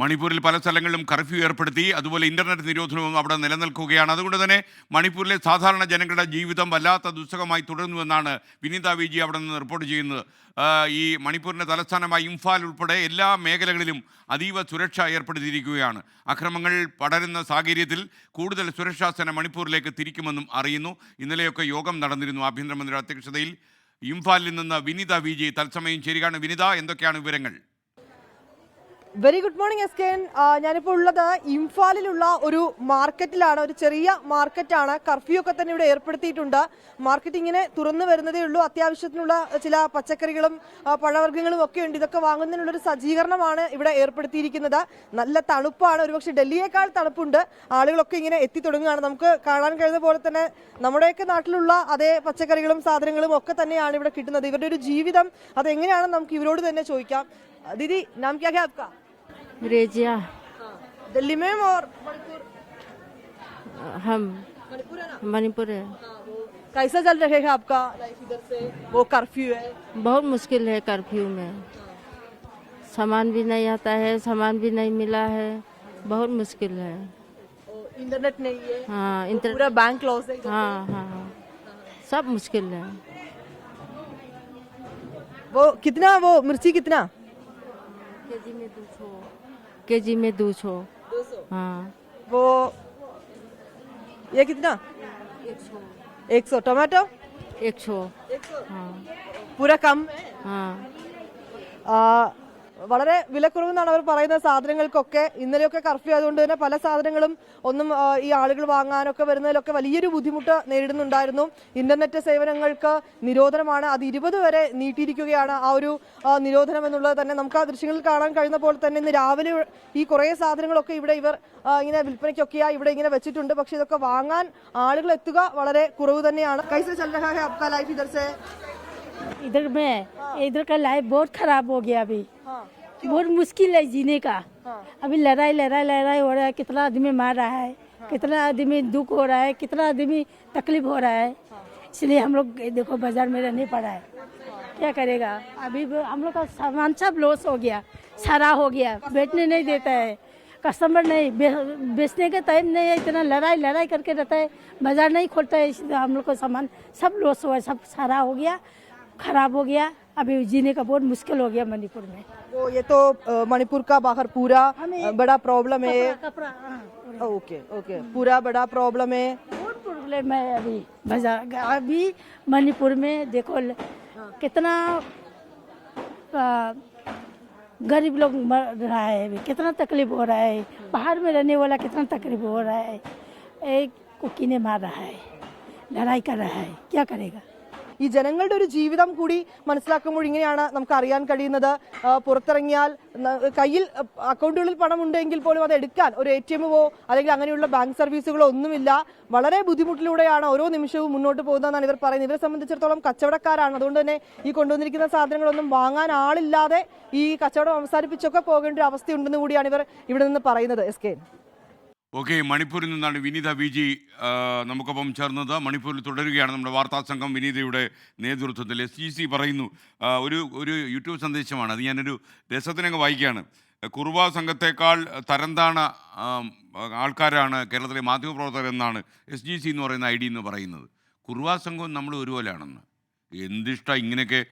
മണിപ്പൂരിൽ പല സ്ഥലങ്ങളിലും കർഫ്യൂ ഏർപ്പെടുത്തി അതുപോലെ ഇന്റർനെറ്റ് നിരോധനവും അവിടെ നിലനിൽക്കുകയാണ്. അതുകൊണ്ട് തന്നെ മണിപ്പൂരിലെ സാധാരണ ജനങ്ങളുടെ ജീവിതം വല്ലാത്ത ദുസ്സഹമായി തുടരുന്നുവെന്നാണ് വിനീത വിജി അവിടെ നിന്ന് റിപ്പോർട്ട് ചെയ്യുന്നത്. ഈ മണിപ്പൂരിന്റെ തലസ്ഥാനമായ ഇംഫാൽ ഉൾപ്പെടെ എല്ലാ മേഖലകളിലും അതീവ സുരക്ഷ ഏർപ്പെടുത്തിയിരിക്കുകയാണ്. അക്രമങ്ങൾ പടരുന്ന സാഹചര്യത്തിൽ കൂടുതൽ സുരക്ഷാ സേന മണിപ്പൂരിലേക്ക് തിരിക്കുമെന്നും അറിയുന്നു. ഇന്നലെയൊക്കെ യോഗം നടന്നിരുന്നു ആഭ്യന്തരമന്ത്രിയുടെ അധ്യക്ഷതയിൽ. ഇംഫാലിൽ നിന്ന് വിനിത വിജി തത്സമയം ചേരുകയാണ്. വിനിത എന്തൊക്കെയാണ് വിവരങ്ങൾ? Very good morning S K N ഞാനിപ്പോൾ ഉള്ളത് ഇംഫാലിലുള്ള ഒരു മാർക്കറ്റിലാണ്. ഒരു ചെറിയ മാർക്കറ്റാണ്. കർഫ്യൂ ഒക്കെ തന്നെ ഇവിടെ ഏർപ്പെടുത്തിയിട്ടുണ്ട്. മാർക്കറ്റ് ഇങ്ങനെ തുറന്നു വരുന്നതേ ഉള്ളൂ. അത്യാവശ്യത്തിനുള്ള ചില പച്ചക്കറികളും പഴവർഗങ്ങളും ഒക്കെ ഉണ്ട്. ഇതൊക്കെ വാങ്ങുന്നതിനുള്ള ഒരു സജ്ജീകരണമാണ് ഇവിടെ ഏർപ്പെടുത്തിയിരിക്കുന്നത്. നല്ല തണുപ്പാണ്. ഒരുപക്ഷെ ഡൽഹിയേക്കാൾ തണുപ്പുണ്ട്. ആളുകളൊക്കെ ഇങ്ങനെ എത്തി തുടങ്ങുകയാണ്. നമുക്ക് കാണാൻ കഴിയുന്ന പോലെ തന്നെ നമ്മുടെയൊക്കെ നാട്ടിലുള്ള അതേ പച്ചക്കറികളും സാധനങ്ങളും ഒക്കെ തന്നെയാണ് ഇവിടെ കിട്ടുന്നത്. ഇവരുടെ ഒരു ജീവിതം അതെങ്ങനെയാണെന്ന് നമുക്ക് ഇവരോട് തന്നെ ചോദിക്കാം. ദീദി നാം ക്യാ ഹെ ആപ്കാ? रेजिया। दिल्ली में और मणिपुर? हम मणिपुर है ना? मणिपुर है। कैसा चल रहे हैं आपका लाइफ इधर से? वो कर्फ्यू है। बहुत मुश्किल है कर्फ्यू में। सामान भी नहीं आता है सामान भी नहीं मिला है। बहुत मुश्किल है। इंटरनेट नहीं है। हाँ इंटर पूरा बैंक क्लोज है हाँ हाँ हाँ। सब मुश्किल है। वो कितना वो मिर्ची कितना? के जी में दो के जी में दो छो हाँ वो ये कितना एक सौ टमाटो एक छो एक सौ हाँ पूरा कम है हाँ ആ, വളരെ വിലക്കുറവെന്നാണ് അവർ പറയുന്ന സാധനങ്ങൾക്കൊക്കെ ഇന്നലെയൊക്കെ കർഫ്യൂ ആയതുകൊണ്ട് തന്നെ പല സാധനങ്ങളും ഒന്നും ഈ ആളുകൾ വാങ്ങാനൊക്കെ വരുന്നതിലൊക്കെ വലിയൊരു ബുദ്ധിമുട്ട് നേരിടുന്നുണ്ടായിരുന്നു. ഇന്റർനെറ്റ് സേവനങ്ങൾക്ക് നിരോധനമാണ്. അത് ഇരുപത് വരെ നീട്ടിയിരിക്കുകയാണ് ആ ഒരു നിരോധനം എന്നുള്ളത് തന്നെ. നമുക്ക് ആ ദൃശ്യങ്ങളിൽ കാണാൻ കഴിയുന്ന പോലെ തന്നെ ഇന്ന് രാവിലെ ഈ കുറേ സാധനങ്ങളൊക്കെ ഇവിടെ ഇവർ ഇങ്ങനെ വിൽപ്പനയ്ക്കൊക്കെയായി ഇവിടെ ഇങ്ങനെ വെച്ചിട്ടുണ്ട്. പക്ഷെ ഇതൊക്കെ വാങ്ങാൻ ആളുകൾ എത്തുക വളരെ കുറവ് തന്നെയാണ്. കൈസ ചൽ ലൈഫ് ഇധർ സേ. इधर में इधर का लाइफ बहुत खराब हो गया अभी। बहुत मुश्किल है जीने का। अभी लड़ाई लड़ाई लड़ाई हो रहा है कितना आदमी मार रहा है कितना आदमी दुख हो रहा है कितना आदमी तकलीफ़ हो रहा है। इसलिए हम लोग देखो बाज़ार में रहने पड़ा है। क्या करेगा? अभी हम लोग का सामान सब लॉस हो गया सारा हो गया। बैठने नहीं देता है। कस्टमर नहीं बे- बेचने का टाइम नहीं है इतना लड़ाई लड़ाई करके रहता है। बाज़ार नहीं खोलता है इसलिए हम लोग का सामान सब लॉस हुआ है सब सारा हो गया। खराब हो गया। अभी जीने का बहुत मुश्किल हो गया मणिपुर में। वो ये तो मणिपुर का बाहर पूरा बड़ा प्रॉब्लम है। कपड़ा हाँ, ओके ओके पूरा बड़ा प्रॉब्लम है। बहुत प्रॉब्लम है अभी बाज़ार अभी मणिपुर में देखो कितना आ, गरीब लोग मर रहा है अभी कितना तकलीफ़ हो रहा है। बाहर में रहने वाला कितना तकलीफ़ हो रहा है। एक कुकी ने मार रहा है लड़ाई कर रहा है क्या करेगा? ഈ ജനങ്ങളുടെ ഒരു ജീവിതം കൂടി മനസ്സിലാക്കുമ്പോൾ ഇങ്ങനെയാണ് നമുക്ക് അറിയാൻ കഴിയുന്നത്. പുറത്തിറങ്ങിയാൽ കയ്യിൽ അക്കൗണ്ടുകളിൽ പണം ഉണ്ടെങ്കിൽ പോലും അത് എടുക്കാൻ ഒരു എ ടി എമ്മോ അല്ലെങ്കിൽ അങ്ങനെയുള്ള ബാങ്ക് സർവീസുകളോ ഒന്നുമില്ല. വളരെ ബുദ്ധിമുട്ടിലൂടെയാണ് ഓരോ നിമിഷവും മുന്നോട്ട് പോകുന്നതെന്നാണ് ഇവർ പറയുന്നത്. ഇവരെ സംബന്ധിച്ചിടത്തോളം കച്ചവടക്കാരാണ്. അതുകൊണ്ട് തന്നെ ഈ കൊണ്ടുവന്നിരിക്കുന്ന സാധനങ്ങളൊന്നും വാങ്ങാൻ ആളില്ലാതെ ഈ കച്ചവടം അവസാനിപ്പിച്ചൊക്കെ പോകേണ്ട ഒരു അവസ്ഥയുണ്ടെന്ന് കൂടിയാണ് ഇവർ ഇവിടെ നിന്ന് പറയുന്നത്. S K. ഓക്കെ മണിപ്പൂരിൽ നിന്നാണ് വിനീത വി ജി നമുക്കൊപ്പം ചേർന്നത്. മണിപ്പൂരിൽ തുടരുകയാണ് നമ്മുടെ വാർത്താ സംഘം വിനീതയുടെ നേതൃത്വത്തിൽ. എസ് ജി സി പറയുന്നു ഒരു ഒരു യൂട്യൂബ് സന്ദേശമാണ്. അത് ഞാനൊരു രസത്തിനങ്ങ് വായിക്കുകയാണ്. കുറുവ സംഘത്തെക്കാൾ തരംതാണ ആൾക്കാരാണ് കേരളത്തിലെ മാധ്യമപ്രവർത്തകർ എന്നാണ് എസ് ജി സി എന്ന് പറയുന്ന ഐ ഡി എന്ന് പറയുന്നത്. കുറുവ സംഘവും നമ്മൾ ഒരുപോലെയാണെന്ന്. എന്തിഷ്ട ഇങ്ങനെയൊക്കെ?